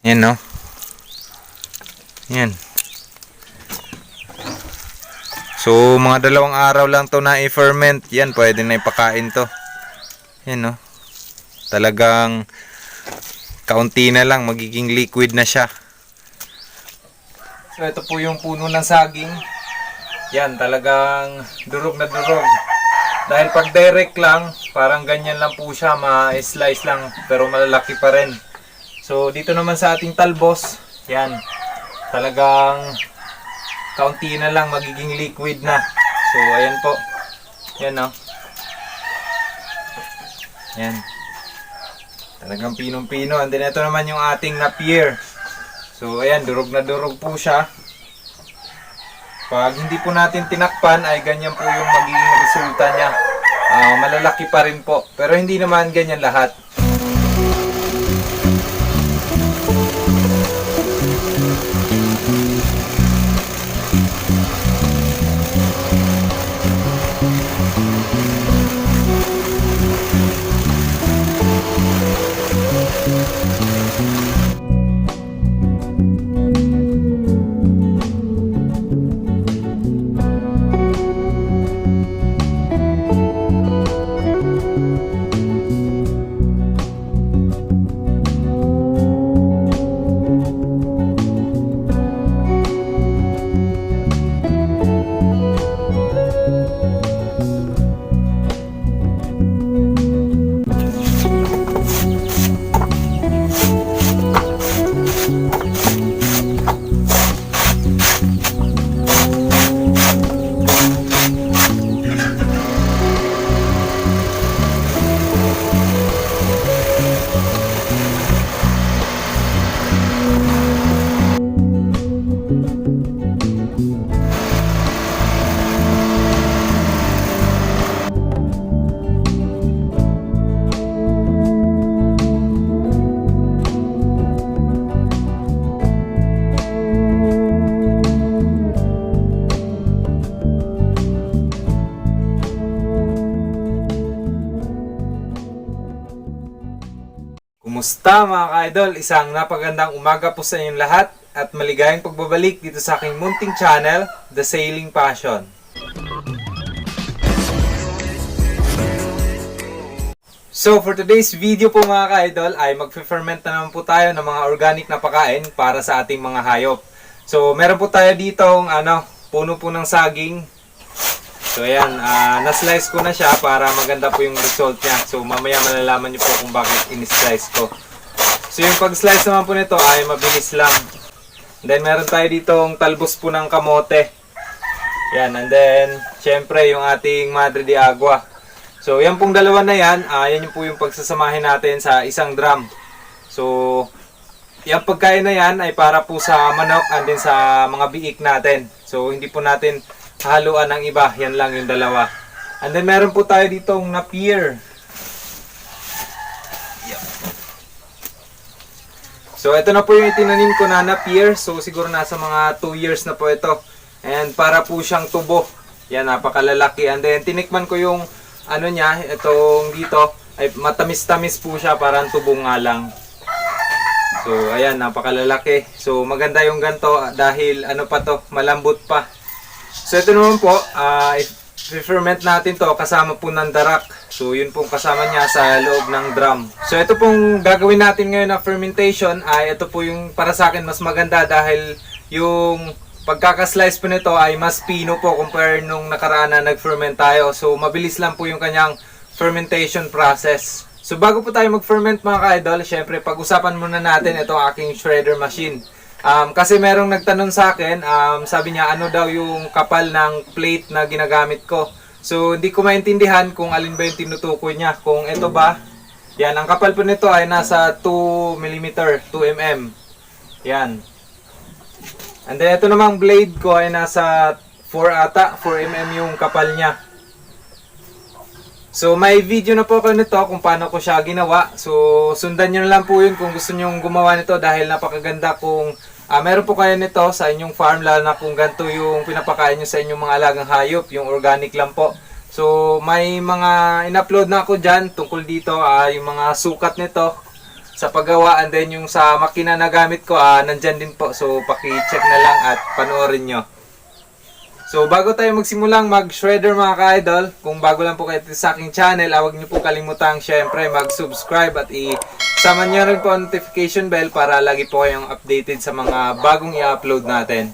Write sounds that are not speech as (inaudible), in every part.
Yan, no? Yan. So, mga dalawang araw lang to na i-ferment. Yan, pwede na ipakain to. Yan, no? Talagang kaunti na lang, magiging liquid na siya. So, ito po yung puno ng saging. Yan, talagang durog na durog. Dahil pag direct lang, parang ganyan lang po siya, ma-slice lang, pero malalaki pa rin. So, dito naman sa ating talbos, yan, talagang kaunti na lang, magiging liquid na. So, ayan po. Yan, no? Yan. Talagang pinong-pino. And then, ito naman yung ating napier. So, ayan, durog na durog po siya. Pag hindi po natin tinakpan, ay ganyan po yung magiging resulta niya. Ah, malalaki pa rin po. Pero hindi naman ganyan lahat. Kumusta mga ka-idol? Isang napagandang umaga po sa inyong lahat at maligayang pagbabalik dito sa aking munting channel, The Sailing Passion. So for today's video po mga ka-idol ay magfe-ferment na naman po tayo ng mga organic na pakain para sa ating mga hayop. So meron po tayo dito ano, puno po ng saging. So ayan, ah, na-slice ko na siya para maganda po yung result niya. So mamaya malalaman niyo po kung bakit in-slice ko. So yung pag-slice naman po nito ay mabilis lang. Then meron tayo ditong talbos po ng kamote. Yan, and then syempre yung ating Madre de Agua. So yan pong dalawa na yan, ah, yan yung po yung pagsasamahin natin sa isang drum. So yung pagkain na yan ay para po sa manok and then sa mga biik natin. So hindi po natin haluan ng iba, yan lang yung dalawa. And then meron po tayo ditong napier. So ito na po yung itinanim ko na napier. So siguro nasa mga 2 years na po ito. And para po siyang tubo. Yan, napakalalaki. And then tinikman ko yung ano niya, itong dito, ay matamis-tamis po siya, parang tubo nga lang. So, ayan, napakalalaki. So, maganda yung ganto dahil ano pa to, malambot pa. So, ito naman po, ah, i-ferment natin to kasama po ng darak. So, yun pong kasama niya sa loob ng drum. So, ito pong gagawin natin ngayon na fermentation ay ito po yung para sa akin mas maganda dahil yung pagkakaslice po nito ay mas pino po compare nung nakaraan na nag-ferment tayo. So, mabilis lang po yung kanyang fermentation process. So bago po tayo mag-ferment mga ka-idol, syempre pag-usapan muna natin ito aking shredder machine. Um, kasi merong nagtanong sa akin, um, sabi niya ano daw yung kapal ng plate na ginagamit ko. So hindi ko maintindihan kung alin ba yung tinutukoy niya. Kung ito ba, yan, ang kapal po nito ay nasa 2 mm, 2 mm. Yan. And then ito namang blade ko ay nasa 4 ata, 4 mm yung kapal niya. So may video na po ako nito kung paano ko siya ginawa. So sundan nyo na lang po yun kung gusto nyo gumawa nito dahil napakaganda kung ah, meron po kayo nito sa inyong farm lalo na kung ganito yung pinapakain nyo sa inyong mga alagang hayop, yung organic lang po. So may mga in-upload na ako dyan tungkol dito, ah, yung mga sukat nito sa paggawa and then yung sa makina na gamit ko, ah, nandyan din po. So, paki-check na lang at panoorin nyo. So, bago tayo magsimulang mag-shredder mga ka-idol, kung bago lang po kayo sa aking channel, huwag niyo po kalimutang syempre mag-subscribe at i-sama niyo rin po ang notification bell para lagi po kayong updated sa mga bagong i-upload natin.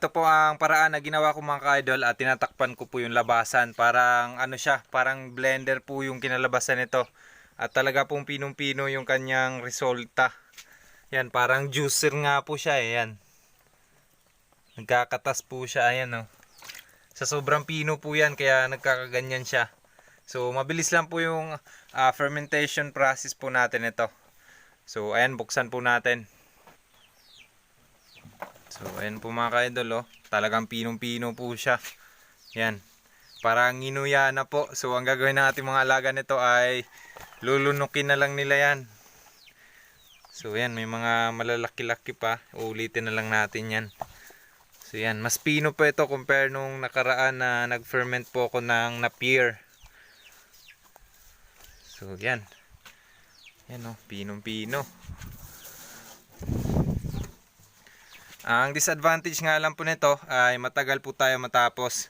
Ito po ang paraan na ginawa ko mga ka-idol at tinatakpan ko po yung labasan. Parang ano siya, parang blender po yung kinalabasan nito. At talaga pong pinong-pino yung kanyang resulta. Yan, parang juicer nga po siya eh, yan. Nagkakatas po siya, ayan oh. Sa sobrang pino po yan, kaya nagkakaganyan siya. So mabilis lang po yung ah, fermentation process po natin ito. So ayan, buksan po natin. So, ayan po mga ka-idol, oh. Talagang pinong-pino po siya. Yan. Parang inuya na po. So, ang gagawin ng ating mga alaga nito ay lulunukin na lang nila yan. So, yan. May mga malalaki-laki pa. Ulitin na lang natin yan. So, yan. Mas pino po ito compare nung nakaraan na nag-ferment po ako ng Napier. So, yan. Yan, oh. Pinong-pino. Ang disadvantage nga lang po nito ay matagal po tayo matapos.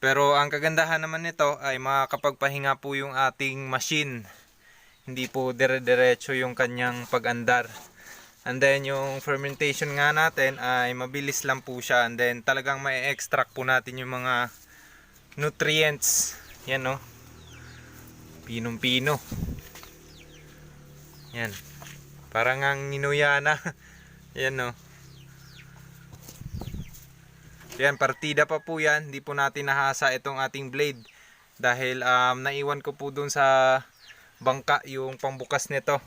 Pero ang kagandahan naman nito ay makakapagpahinga po yung ating machine. Hindi po dire-diretso yung kanyang pag-andar. And then yung fermentation nga natin ay mabilis lang po siya. And then talagang may extract po natin yung mga nutrients. Yan no. Pinong-pino. Yan. Parang ang ninuya na. (laughs) Yan no. Yan, partida pa po yan. Hindi po natin nahasa itong ating blade. Dahil um, naiwan ko po dun sa bangka yung pambukas nito.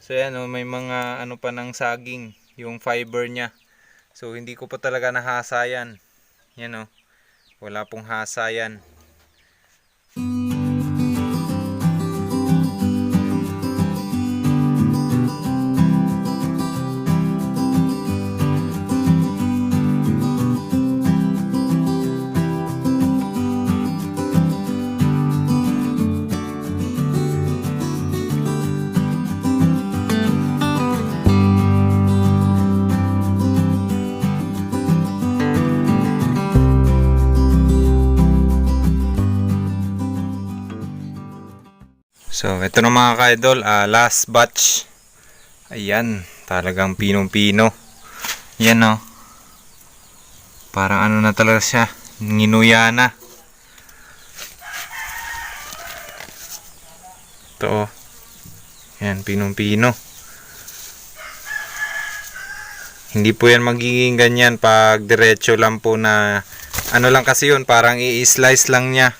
So yan, oh, may mga ano pa ng saging. Yung fiber niya. So hindi ko pa talaga nahasa yan. Yan oh. Wala pong hasa yan. So, ito na mga ka-idol, ah, last batch. Ayan, talagang pinong-pino. Yan oh. Parang ano na talaga siya, nginuya na. Ito oh. Yan, pinong-pino. Hindi po yan magiging ganyan pag diretso lang po na ano lang kasi yun, parang i-slice lang niya.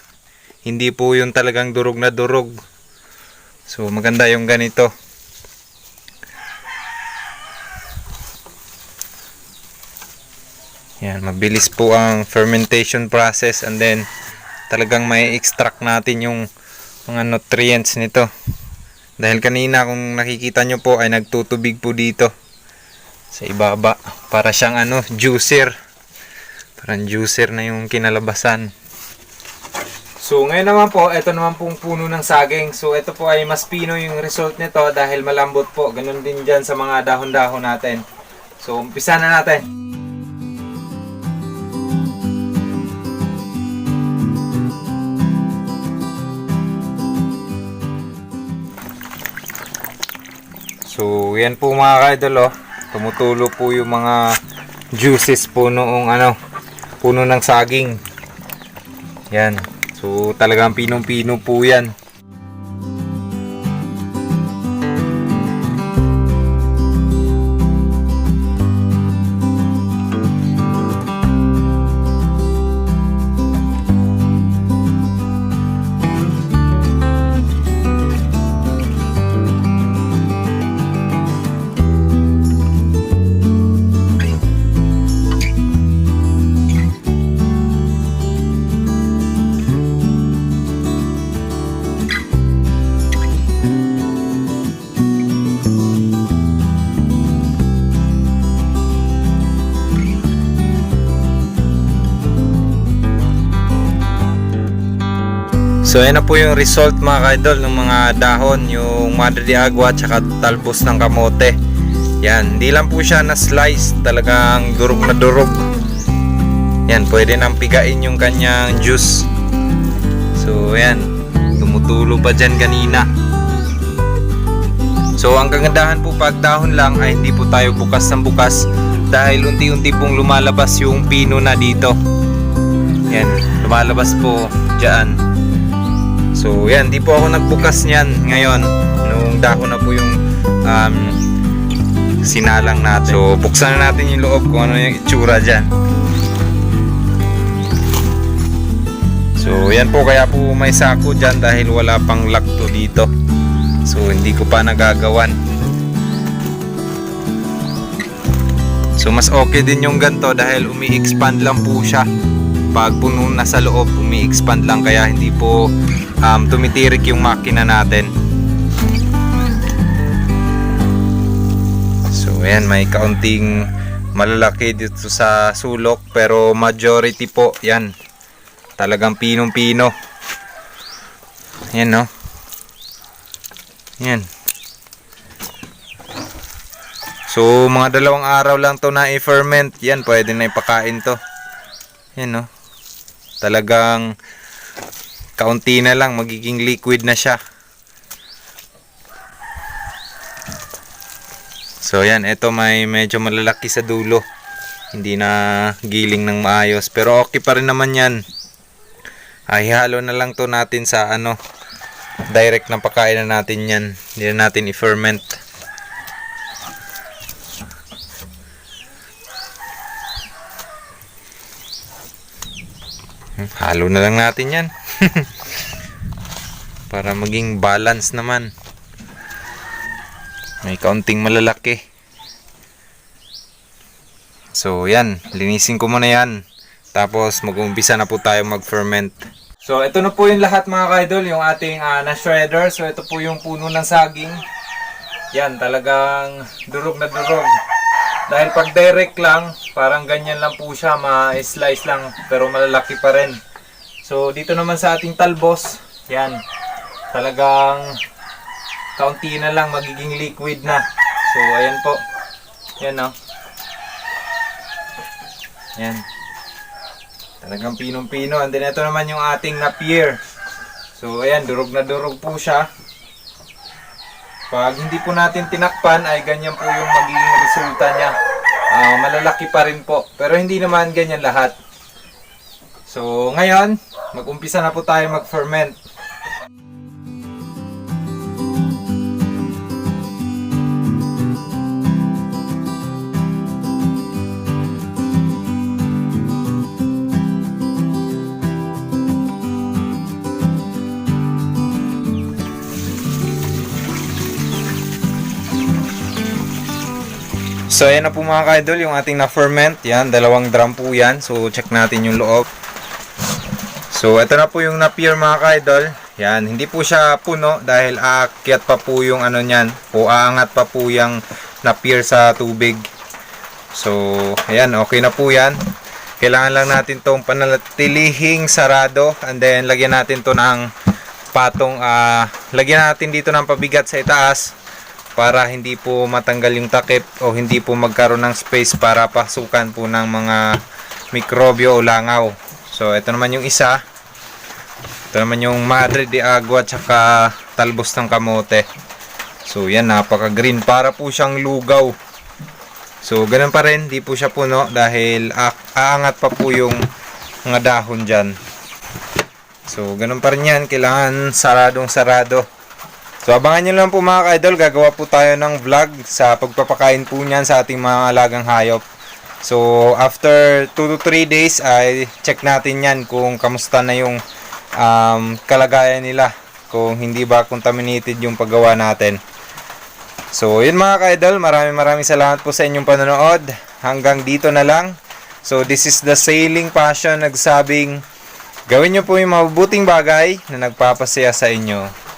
Hindi po yun talagang durog na durog. So maganda yung ganito. Yan, mabilis po ang fermentation process and then talagang may extract natin yung mga nutrients nito. Dahil kanina kung nakikita nyo po ay nagtutubig po dito sa ibaba para siyang ano, juicer. Parang juicer na yung kinalabasan. So ngayon naman po, ito naman pong puno ng saging. So ito po ay mas pino yung result nito dahil malambot po. Ganun din dyan sa mga dahon-dahon natin. So umpisa na natin. So yan po mga kaidol oh. Tumutulo po yung mga juices po noong ano, puno ng saging. Yan. So talagang pinong-pino po yan. So ayan na po yung result mga kaidol ng mga dahon, yung madre de agua at saka talbos ng kamote. Yan, hindi lang po siya na slice, talagang durog na durog. Yan, pwede nang pigain yung kanyang juice. So ayan, tumutulo pa dyan kanina. So ang kagandahan po pag dahon lang ay hindi po tayo bukas ng bukas dahil unti-unti pong lumalabas yung pino na dito. Yan, lumalabas po dyan. So yan, di po ako nagbukas niyan ngayon nung dahon na po yung um, sinalang natin. So buksan na natin yung loob kung ano yung itsura dyan. So yan po kaya po may sako dyan dahil wala pang lakto dito. So hindi ko pa nagagawan. So mas okay din yung ganto dahil umi-expand lang po siya. Pag puno na sa loob, umi-expand lang kaya hindi po um, tumitirik yung makina natin. So ayan, may kaunting malalaki dito sa sulok pero majority po yan. Talagang pinong-pino. Yan no. Yan. So mga dalawang araw lang to na i-ferment. Yan, pwede na ipakain to. Yan no. Talagang kaunti na lang magiging liquid na siya. So yan, ito may medyo malalaki sa dulo. Hindi na giling ng maayos. Pero okay pa rin naman yan. Ay, halo na lang to natin sa ano, direct na pakain na natin yan. Hindi na natin i-ferment. Hmm, Halo na lang natin yan. (laughs) Para maging balance naman. May kaunting malalaki. So yan, linisin ko muna yan. Tapos mag-umpisa na po tayo mag-ferment. So ito na po yung lahat mga kaidol, yung ating ah, na-shredder. So ito po yung puno ng saging. Yan, talagang durog na durog. Dahil pag direct lang, parang ganyan lang po siya, ma-slice lang, pero malalaki pa rin. So dito naman sa ating talbos, yan, talagang kaunti na lang magiging liquid na. So ayan po. Yan no. Yan. Talagang pinong-pino. And then ito naman yung ating napier. So ayan, durog na durog po siya. Pag hindi po natin tinakpan ay ganyan po yung magiging resulta niya. Ah, malalaki pa rin po. Pero hindi naman ganyan lahat. So ngayon, mag-umpisa na po tayo mag-ferment. So ayan na po mga ka-idol yung ating na-ferment. Yan, dalawang drum po yan. So check natin yung loob. So ito na po yung napier mga ka-idol. Yan, hindi po siya puno dahil aakyat pa po yung ano niyan. O aangat pa po yung napier sa tubig. So ayan, okay na po yan. Kailangan lang natin tong panatilihing sarado and then lagyan natin to ng patong ah, lagyan natin dito ng pabigat sa itaas para hindi po matanggal yung takip o hindi po magkaroon ng space para pasukan po ng mga mikrobyo o langaw. So, ito naman yung isa. Ito naman yung madre de agua at saka talbos ng kamote. So, yan, napaka-green. Para po siyang lugaw. So, ganun pa rin. Di po siya puno dahil aangat pa po yung mga dahon dyan. So, ganun pa rin yan. Kailangan saradong sarado. So abangan nyo lang po mga ka-idol, gagawa po tayo ng vlog sa pagpapakain po niyan sa ating mga alagang hayop. So after 2 to 3 days ay check natin yan kung kamusta na yung um, kalagayan nila. Kung hindi ba contaminated yung paggawa natin. So yun mga ka-idol, maraming maraming salamat po sa inyong panonood. Hanggang dito na lang. So this is the Sailing Passion nagsabing gawin nyo po yung mabubuting bagay na nagpapasaya sa inyo.